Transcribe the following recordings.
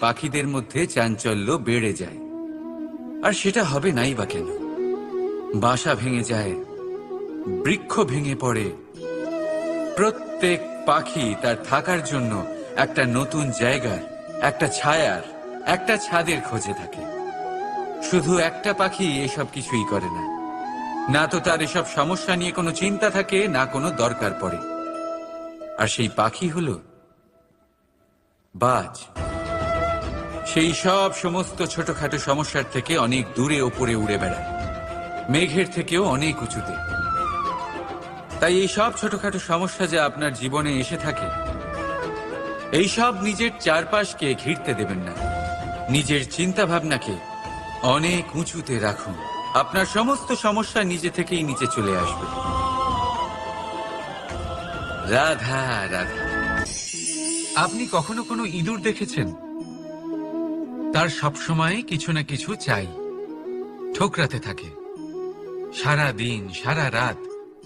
পাখিদের মধ্যে চাঞ্চল্য বেড়ে যায়। আর সেটা হবে নাই বা কেন? বাসা ভেঙে যায়, বৃক্ষ ভেঙে পড়ে। প্রত্যেক পাখি তার থাকার জন্য একটা নতুন জায়গার, একটা ছায়ার, একটা ছাদের খোঁজে থাকে। শুধু একটা পাখি এসব কিছুই করে না। না তো তার এসব সমস্যা নিয়ে কোনো চিন্তা থাকে, না কোনো দরকার পড়ে। আর সেই পাখি হলো বাজ। সেই সব সমস্ত ছোটখাটো সমস্যার থেকে অনেক দূরে ওপরে উড়ে বেড়ায়। মেঘের থেকেও অনেক উঁচুতে। তাই এই সব ছোটখাটো সমস্যা যা আপনার জীবনে এসে থাকে, এই সব নিজের চারপাশকে ঘিরতে দেবেন না। নিজের চিন্তা ভাবনাকে অনেক উঁচুতে রাখুন। আপনার সমস্ত সমস্যা নিজে থেকেই নিচে চলে আসবে। রাধা রাধা। আপনি কখনো কোনো ইঁদুর দেখেছেন? তার সবসময় কিছু না কিছু চাই। ঠোকরাতে থাকে। সারা দিন সারা রাত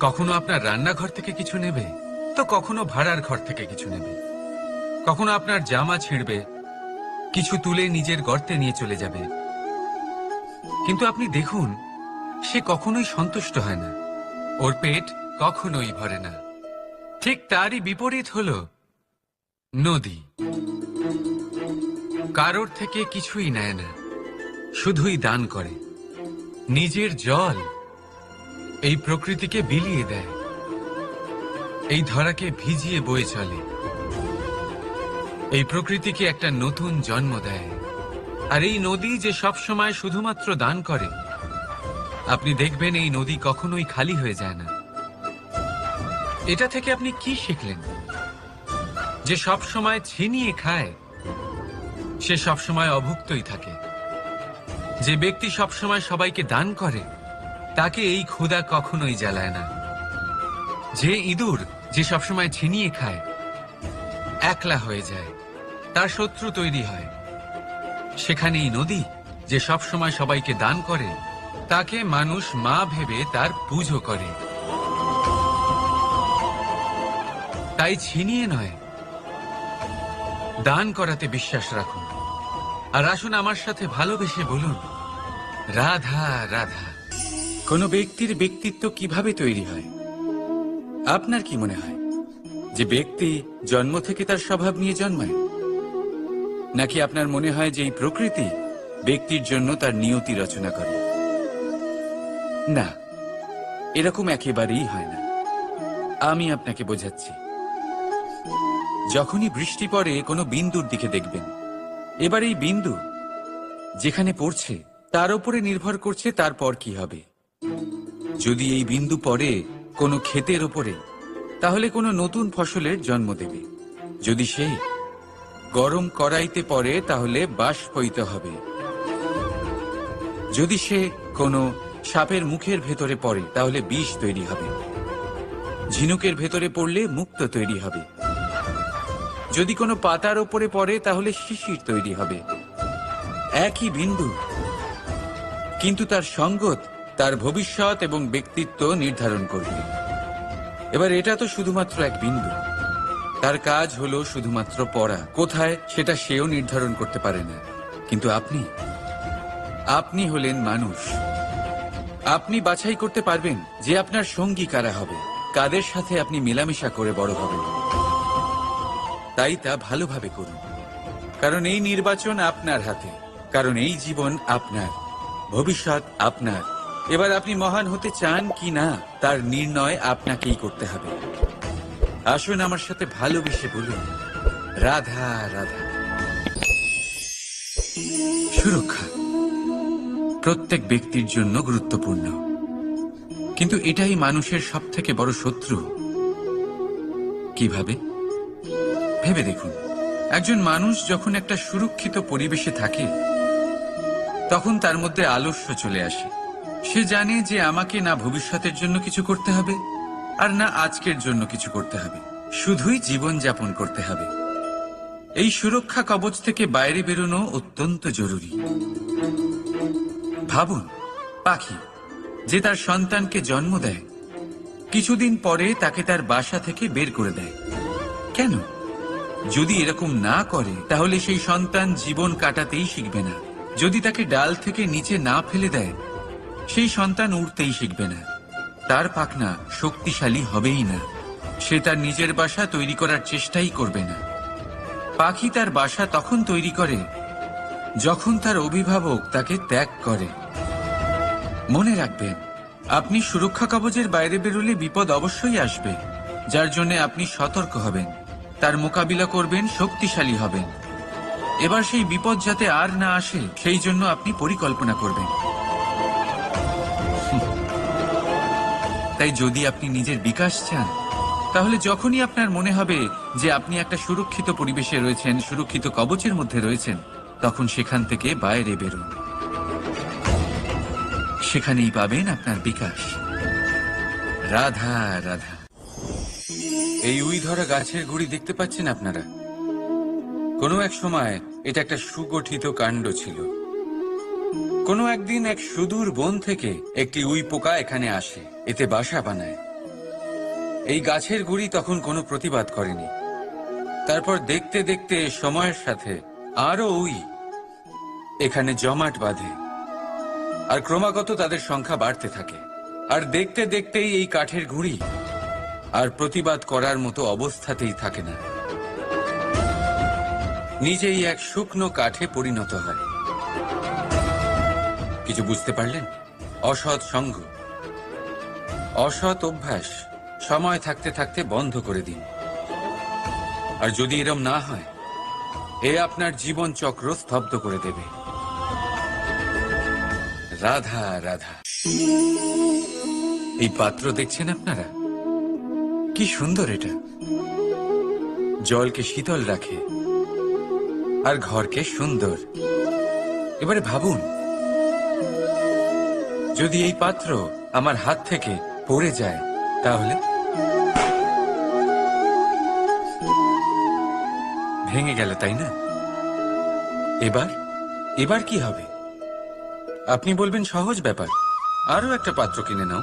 কখনো আপনার রান্নাঘর থেকে কিছু নেবে, তো কখনো ভাড়ার ঘর থেকে কিছু নেবে। কখনো আপনার জামা ছিঁড়বে, কিছু তুলে নিজের গর্তে নিয়ে চলে যাবে। কিন্তু আপনি দেখুন, সে কখনোই সন্তুষ্ট হয় না। ওর পেট কখনোই ভরে না। ঠিক তারই বিপরীত হল নদী। কারোর থেকে কিছুই নেয় না, শুধুই দান করে। নিজের জল এই প্রকৃতিকে বিলিয়ে দেয়। এই ধরাকে ভিজিয়ে বয়ে চলে। এই প্রকৃতিকে একটা নতুন জন্ম দেয়। আর এই নদী যে সব সময় শুধুমাত্র দান করে, আপনি দেখবেন এই নদী কখনোই খালি হয়ে যায় না। এটা থেকে আপনি কি শিখলেন? যে সব সময় ছিনিয়ে খায় সে সব সময় অভুক্তই থাকে। যে ব্যক্তি সব সময় সবাইকে দান করে, তাকে এই ক্ষুধা কখনোই জ্বালায় না। যে ইঁদুর যে সবসময় ছিনিয়ে খায়, একলা হয়ে যায়, তার শত্রু তৈরি হয়। সেখানেই নদী যে সবসময় সবাইকে দান করে, তাকে মানুষ মা ভেবে তার পুজো করে। তাই ছিনিয়ে নয়, দান করাতে বিশ্বাস রাখুন। আর আসুন আমার সাথে ভালোবেসে বলুন, রাধা রাধা। কোনো ব্যক্তির ব্যক্তিত্ব কীভাবে তৈরি হয়? আপনার কি মনে হয় যে ব্যক্তি জন্ম থেকে তার স্বভাব নিয়ে জন্মায়? নাকি আপনার মনে হয় যে এই প্রকৃতি ব্যক্তির জন্য তার নিয়তি রচনা করে? না, এরকম একেবারেই হয় না। আমি আপনাকে বোঝাচ্ছি। যখনই বৃষ্টি পড়ে, কোনো বিন্দুর দিকে দেখবেন। এবার এই বিন্দু যেখানে পড়ছে, তার উপরে নির্ভর করছে তারপর কি হবে। যদি এই বিন্দু পড়ে কোনো ক্ষেতের ওপরে তাহলে কোনো নতুন ফসলের জন্ম দেবে। যদি সেই গরম কড়াইতে পড়ে, তাহলে বাষ্পইত হবে। যদি সে কোনো সাপের মুখের ভেতরে পড়ে, তাহলে বিষ তৈরি হবে। ঝিনুকের ভেতরে পড়লে মুক্ত তৈরি হবে। যদি কোনো পাতার ওপরে পড়ে, তাহলে শিশির তৈরি হবে। একই বিন্দু। কিন্তু তার সঙ্গত, তার ভবিষ্যৎ এবং ব্যক্তিত্ব নির্ধারণ করবে। এবার এটা তো শুধুমাত্র এক বিন্দু। তার কাজ হলো শুধুমাত্র পড়া। কোথায়, সেটা সেও নির্ধারণ করতে পারে না। কিন্তু আপনি? আপনি হলেন মানুষ। আপনি বাছাই করতে পারবেন যে আপনার সঙ্গী কারা হবে। কাদের সাথে আপনি মেলামেশা করে বড় হবেন? তাই তা ভালোভাবে করুন। কারণ এই নির্বাচন আপনার হাতে, কারণ এই জীবন আপনার, ভবিষ্যৎ আপনার। এবার আপনি মহান হতে চান কি না, তার নির্ণয় আপনাকেই করতে হবে। আসুন আমার সাথে ভালোবেসে বলুন, রাধা রাধা। সুরক্ষা প্রত্যেক ব্যক্তির জন্য গুরুত্বপূর্ণ। কিন্তু এটাই মানুষের সব থেকে বড় শত্রু। কীভাবে? ভেবে দেখুন, একজন মানুষ যখন একটা সুরক্ষিত পরিবেশে থাকে, তখন তার মধ্যে আলস্য চলে আসে। সে জানে যে আমাকে না ভবিষ্যতের জন্য কিছু করতে হবে, আর না আজকের জন্য কিছু করতে হবে। শুধুই জীবন যাপন করতে হবে। এই সুরক্ষা কবচ থেকে বাইরে বেরোনো অত্যন্ত জরুরি। ভাবুন, পাখি যে তার সন্তানকে জন্ম দেয়, কিছুদিন পরে তাকে তার বাসা থেকে বের করে দেয়। কেন? যদি এরকম না করে, তাহলে সেই সন্তান জীবন কাটাতেই শিখবে না। যদি তাকে ডাল থেকে নিচে না ফেলে দেয়, সেই সন্তান উড়তেই শিখবে না। তার পাখনা শক্তিশালী হবেই না। সে তার নিজের বাসা তৈরি করার চেষ্টাই করবে না। পাখি তার বাসা তখন তৈরি করে, যখন তার অভিভাবক তাকে ত্যাগ করে। মনে রাখবেন, আপনি সুরক্ষা কবচের বাইরে বেরোলে বিপদ অবশ্যই আসবে, যার জন্য আপনি সতর্ক হবেন। তার মোকাবিলা করবেন, শক্তিশালী হবেন। এবার সেই বিপদ যাতে আর না আসে, সেই জন্য আপনি পরিকল্পনা করবেন। তাই যদি আপনি নিজের বিকাশ চান, তাহলে যখনই আপনার মনে হবে যে আপনি একটা সুরক্ষিত পরিবেশে রয়েছেন, সুরক্ষিত কবচের মধ্যে রয়েছেন, তখন সেখান থেকে বাইরে বেরোন। সেখানেই পাবেন আপনার বিকাশ। রাধা রাধা। এই উই ধরা গাছের গুড়ি দেখতে পাচ্ছেন আপনারা? কোনো এক সময় এটা একটা সুগঠিত কাণ্ড ছিল। কোনো একদিন এক সুদূর বন থেকে একটি উই পোকা এখানে আসে, এতে বাসা বানায়। এই গাছের গুড়ি তখন কোনো প্রতিবাদ করেনি। তারপর দেখতে দেখতে সময়ের সাথে আরও উই এখানে জমাট বাঁধে, আর ক্রমাগত তাদের সংখ্যা বাড়তে থাকে। আর দেখতে দেখতেই এই কাঠের ঘুড়ি আর প্রতিবাদ করার মতো অবস্থাতেই থাকে না। নিজেই এক শুকনো কাঠে পরিণত হয়। কিছু বুঝতে পারলেন? অসৎ সঙ্গ। অসৎ অভ্যাস সময় থাকতে থাকতে বন্ধ করে দিন। আর যদি এরম না হয়, এ আপনার জীবন চক্র স্তব্ধ করে দেবে। রাধা রাধা। এই পাত্র দেখছেন আপনারা? কি সুন্দর এটা। জলকে শীতল রাখে আর ঘরকে সুন্দর। এবারে ভাবুন, যদি এই পাত্র আমার হাত থেকে পড়ে যায়, তাহলে? ভেঙে গেল, তাই না? এবার এবার কি হবে? আপনি বলবেন সহজ ব্যাপার। আরও একটা পাত্র কিনে নাও।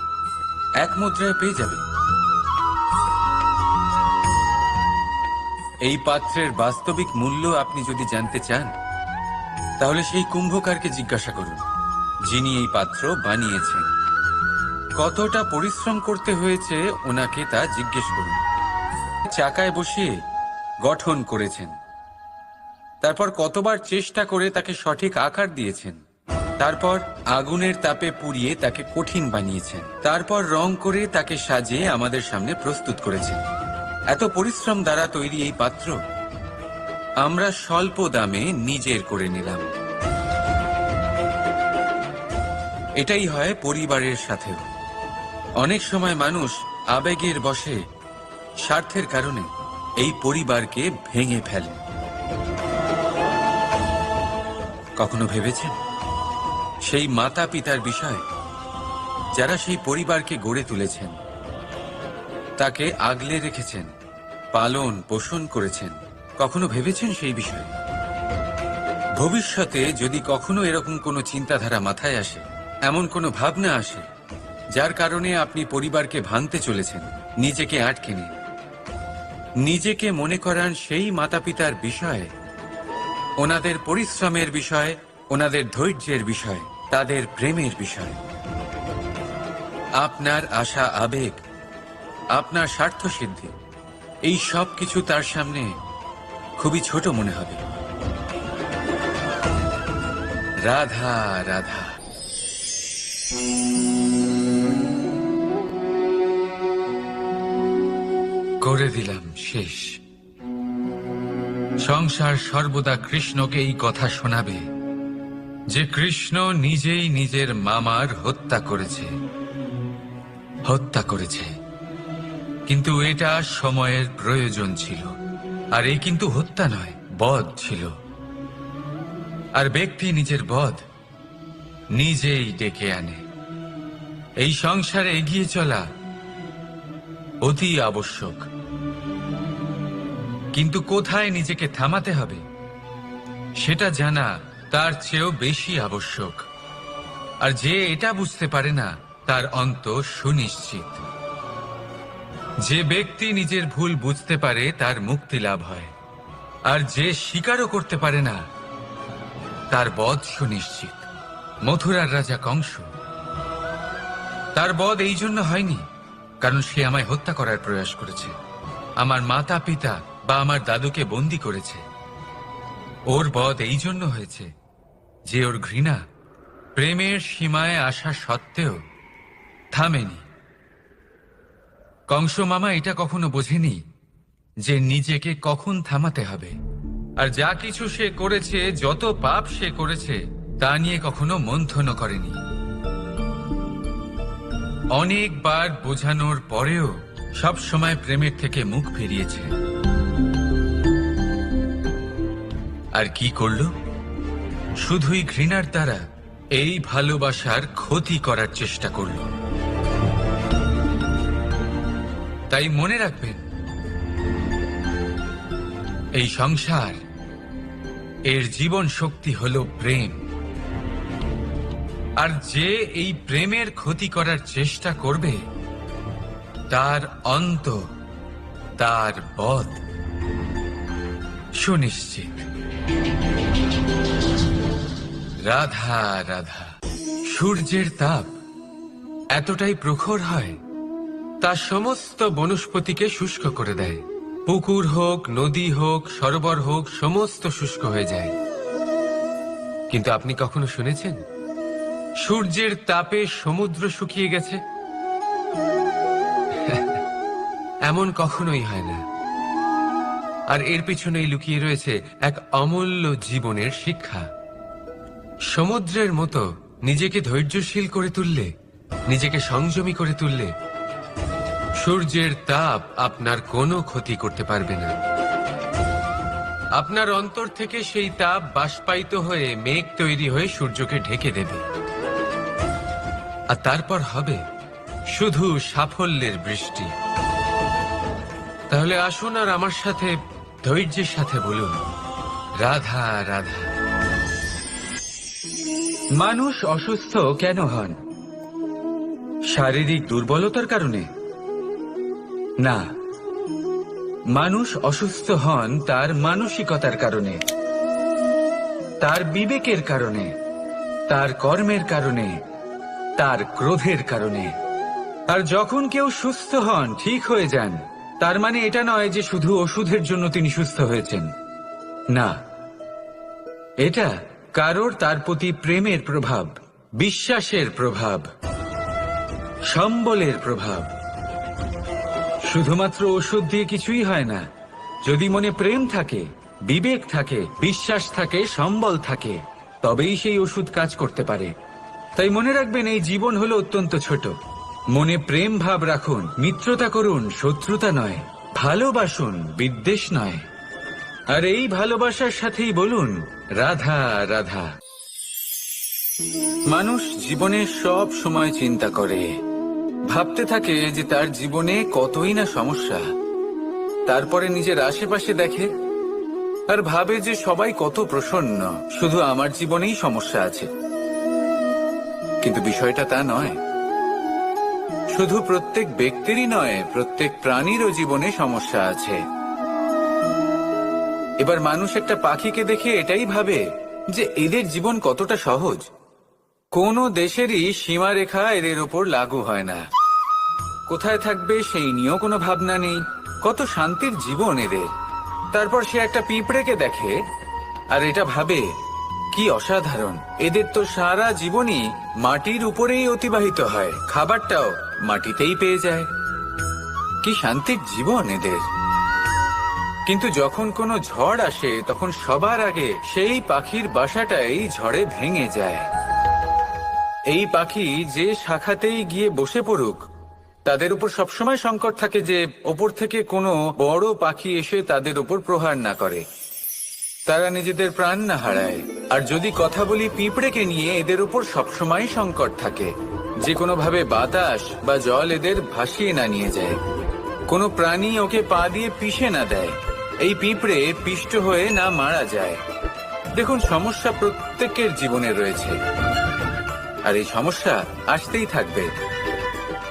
এক মুদ্রায় পেয়ে যাবে। এই পাত্রের বাস্তবিক মূল্য আপনি যদি জানতে চান, তাহলে সেই কুম্ভকারকে জিজ্ঞাসা করুন, যিনি এই পাত্র বানিয়েছেন। কতটা পরিশ্রম করতে হয়েছে ওনাকে তা জিজ্ঞেস করুন। চাকায় বসিয়ে গঠন করেছেন। তারপর কতবার চেষ্টা করে তাকে সঠিক আকার দিয়েছেন। তারপর আগুনের তাপে পুড়িয়ে তাকে কঠিন বানিয়েছেন। তারপর রং করে তাকে সাজিয়ে আমাদের সামনে প্রস্তুত করেছেন। এত পরিশ্রম দ্বারা তৈরি এই পাত্র আমরা স্বল্প দামে নিজের করে নিলাম। এটাই হয় পরিবারের সাথেও। অনেক সময় মানুষ আবেগের বশে স্বার্থের কারণে এই পরিবারকে ভেঙে ফেলে। কখনো ভেবেছেন? সেই মাতা পিতার বিষয় যারা সেই পরিবারকে গড়ে তুলেছেন, তাকে আগলে রেখেছেন। পালন, পোষণ করেছেন। কখনো ভেবেছেন সেই বিষয়ে? ভবিষ্যতে যদি কখনো এরকম কোনো চিন্তাধারা মাথায় আসে, এমন কোনো ভাবনা আসে, যার কারণে আপনি পরিবারকে ভাঙতে চলেছেন, নিজেকে আটকে নিন নিজেকে মনে করান সেই মাতা পিতার বিষয়ে, ওনাদের পরিশ্রমের বিষয়ে, ওনাদের ধৈর্যের বিষয়ে, তাদের প্রেমের বিষয়। আপনার আশা, আবেগ, আপনার স্বার্থ সিদ্ধি। এই সব কিছু তার সামনে খুবই ছোট মনে হবে। রাধা রাধা। করে দিলাম শেষ। সংসার সর্বদা কৃষ্ণকে এই কথা শোনাবে যে কৃষ্ণ নিজেই নিজের মামার হত্যা করেছে। হত্যা করেছে। কিন্তু এটা সময়ের প্রয়োজন ছিল। আর এই কিন্তু হত্যা নয়, বধ ছিল। আর ব্যক্তি নিজের বধ নিজেই ডেকে আনে। এই সংসারে এগিয়ে চলা অতি আবশ্যক। কিন্তু কোথায় নিজেকে থামাতে হবে? সেটা জানা তার চেয়েও বেশি আবশ্যক। আর যে এটা বুঝতে পারে না, তার অন্ত সুনিশ্চিত। যে ব্যক্তি নিজের ভুল বুঝতে পারে, তার মুক্তি লাভ হয়। আর যে স্বীকারও করতে পারে না, তার বধ সুনিশ্চিত। মথুরার রাজা কংস। তার বধ এই জন্য হয়নি, কারণ সে আমায় হত্যা করার প্রয়াস করেছে। আমার মাতা পিতা বা আমার দাদুকে বন্দি করেছে। ওর বধ এই জন্য হয়েছে যে ওর ঘৃণা প্রেমের সীমায় আসা সত্ত্বেও থামেনি। কংস মামা এটা কখনো বোঝেনি যে নিজেকে কখন থামাতে হবে। আর যা কিছু সে করেছে, যত পাপ সে করেছে, তা নিয়ে কখনো মন্থন করেনি। অনেকবার বোঝানোর পরেও সব সময় প্রেমের থেকে মুখ ফিরিয়েছে। আর কি করল? শুধুই ঘৃণার দ্বারা এই ভালোবাসার ক্ষতি করার চেষ্টা করল। তাই মনে রাখবেন, এই সংসার, এর জীবন শক্তি হল প্রেম। আর যে এই প্রেমের ক্ষতি করার চেষ্টা করবে, তার অন্ত, তার বধ সুনিশ্চিত। রাধা রাধা, সূর্যের তাপ এতটাই প্রখর হয় তা সমস্ত বনস্পতিকে শুষ্ক করে দেয়। পুকুর হোক, নদী হোক, সরোবর হোক, সমস্ত শুষ্ক হয়ে যায়। কিন্তু আপনি কখনো শুনেছেন? সূর্যের তাপে সমুদ্র শুকিয়ে গেছে? এমন কখনোই হয় না। আর এর পিছনেই লুকিয়ে রয়েছে এক অমূল্য জীবনের শিক্ষা। সমুদ্রের মতো নিজেকে ধৈর্যশীল করে তুললে, নিজেকে সংযমী করে তুললে সূর্যের তাপ আপনার কোনো ক্ষতি করতে পারবে না। আপনার অন্তর থেকে সেই তাপ বাষ্পায়িত হয়ে মেঘ তৈরি হয়ে সূর্যকে ঢেকে দেবে। আর তারপর হবে শুধু সাফল্যের বৃষ্টি। তাহলে আসুন আর আমার সাথে ধৈর্যের সাথে বলুন, রাধা রাধা। মানুষ অসুস্থ কেন হন? শারীরিক দুর্বলতার কারণে? না। মানুষ অসুস্থ হন তার মানসিকতার কারণে, তার বিবেকের কারণে, তার কর্মের কারণে, তার ক্রোধের কারণে। আর যখন কেউ সুস্থ হন, ঠিক হয়ে যান, তার মানে এটা নয় যে শুধু ওষুধের জন্য তিনি সুস্থ হয়েছেন। না। এটা কারোর তার প্রতি প্রেমের প্রভাব, বিশ্বাসের প্রভাব, সম্বলের প্রভাব। শুধুমাত্র ওষুধ দিয়ে কিছুই হয় না। যদি মনে প্রেম থাকে, বিবেক থাকে, বিশ্বাস থাকে, সম্বল থাকে, তবেই সেই ওষুধ কাজ করতে পারে। তাই মনে রাখবেন, এই জীবন হলো অত্যন্ত ছোট। মনে প্রেম ভাব রাখুন, মিত্রতা করুন, শত্রুতা নয়, ভালোবাসুন, বিদ্বেষ নয়। আর এই ভালোবাসার সাথেই বলুন, রাধা রাধা। মানুষ জীবনে সব সময় চিন্তা করে ভাবতে থাকে যে তার জীবনে কতই না সমস্যা। তারপরে নিজের আশেপাশে দেখে আর ভাবে যে সবাই কত প্রসন্ন, শুধু আমার জীবনেই সমস্যা আছে। কিন্তু বিষয়টা তা নয়। শুধু প্রত্যেক ব্যক্তিরই নয়, প্রত্যেক প্রাণীরও জীবনে সমস্যা আছে। এবার মানুষ একটা পাখিকে দেখে এটাই ভাবে যে এদের জীবন কতটা সহজ। কোনো দেশেরই সীমারেখা এদের উপর লাগু হয় না। কোথায় থাকবে সেই নিয়েও কোনো ভাবনা নেই। কত শান্তির জীবন এদের। তারপর সে একটা পিঁপড়েকে দেখে, আর এটা ভাবে, কি অসাধারণ। এদের তো সারা জীবনই মাটির উপরেই অতিবাহিত হয়। খাবারটাও মাটিতেই পেয়ে যায়। কি শান্তির জীবন এদের। কিন্তু যখন কোনো ঝড় আসে, তখন সবার আগে সেই পাখির বাসাটাই ঝড়ে ভেঙে যায়। এই পাখি যে শাখাতেই গিয়ে বসে পড়ুক, তাদের উপর সবসময় সংকট থাকে যে ওপর থেকে কোনো বড় পাখি এসে তাদের উপর প্রহার না করে। তারা নিজেদের প্রাণ না হারায়। আর যদি কথা বলি পিঁপড়েকে নিয়ে, এদের উপর সবসময় সংকট থাকে। যে কোনোভাবে বাতাস বা জল এদের ভাসিয়ে না নিয়ে যায়। কোনো প্রাণী ওকে পা দিয়ে পিষে না দেয়। এই পিঁপড়ে পিষ্ট হয়ে না মারা যায়। দেখুন, সমস্যা প্রত্যেকের জীবনে রয়েছে। আর এই সমস্যা আসতেই থাকবে।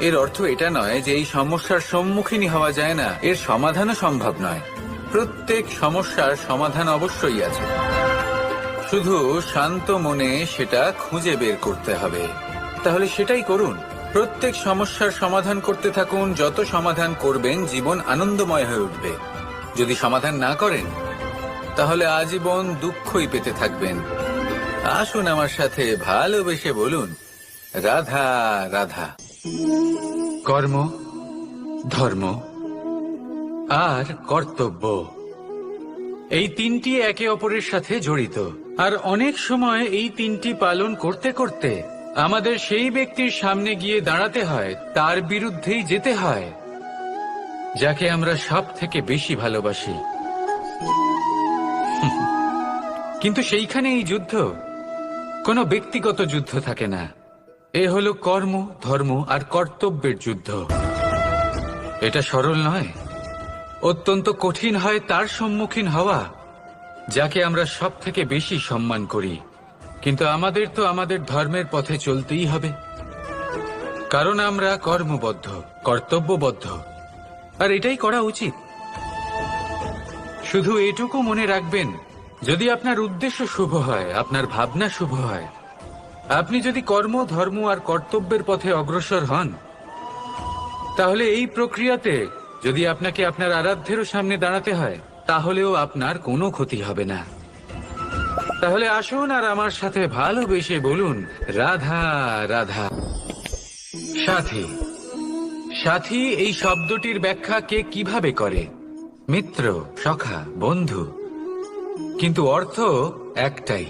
এর অর্থ এটা নয় যে এই সমস্যার সম্মুখীনই হওয়া যায় না। এর সমাধানও সম্ভব নয়। প্রত্যেক সমস্যার সমাধান অবশ্যই আছে। শুধু শান্ত মনে সেটা খুঁজে বের করতে হবে। তাহলে সেটাই করুন। প্রত্যেক সমস্যার সমাধান করতে থাকুন। যত সমাধান করবেন, জীবন আনন্দময় হয়ে উঠবে। যদি সমাধান না করেন, তাহলে আজীবন দুঃখই পেতে থাকবেন। আসুন আমার সাথে ভালোবেসে বলুন, রাধা রাধা। কর্ম, ধর্ম, আর কর্তব্য। এই তিনটি একে অপরের সাথে জড়িত। আর অনেক সময় এই তিনটি পালন করতে করতে আমাদের সেই ব্যক্তির সামনে গিয়ে দাঁড়াতে হয়, তার বিরুদ্ধেই যেতে হয়, যাকে আমরা সব থেকে বেশি ভালোবাসি। কিন্তু সেইখানে এই যুদ্ধ কোনো ব্যক্তিগত যুদ্ধ থাকে না। এ হলো কর্ম, ধর্ম আর কর্তব্যের যুদ্ধ। এটা সরল নয়। অত্যন্ত কঠিন হয় তার সম্মুখীন হওয়া, যাকে আমরা সব থেকে বেশি সম্মান করি। কিন্তু আমাদের তো আমাদের ধর্মের পথে চলতেই হবে। কারণ আমরা কর্মবদ্ধ, কর্তব্যবদ্ধ। আর এটাই করা উচিত। শুধু এটুকু মনে রাখবেন যদি আপনার উদ্দেশ্য শুভ হয়, আপনার ভাবনা শুভ হয়, আপনি যদি কর্ম, ধর্ম আর কর্তব্যের পথে অগ্রসর হন, তাহলে এই প্রক্রিয়াতে যদি আপনাকে আপনার আরাধ্যেরও সামনে দাঁড়াতে হয়, তাহলেও আপনার কোনো ক্ষতি হবে না। তাহলে আসুন আর আমার সাথে ভালোবেসে বলুন, রাধা রাধা। সাথী সাথী, এই শব্দটির ব্যাখ্যা কে কীভাবে করে? মিত্র, সখা, বন্ধু কিন্তু অর্থ একটাই।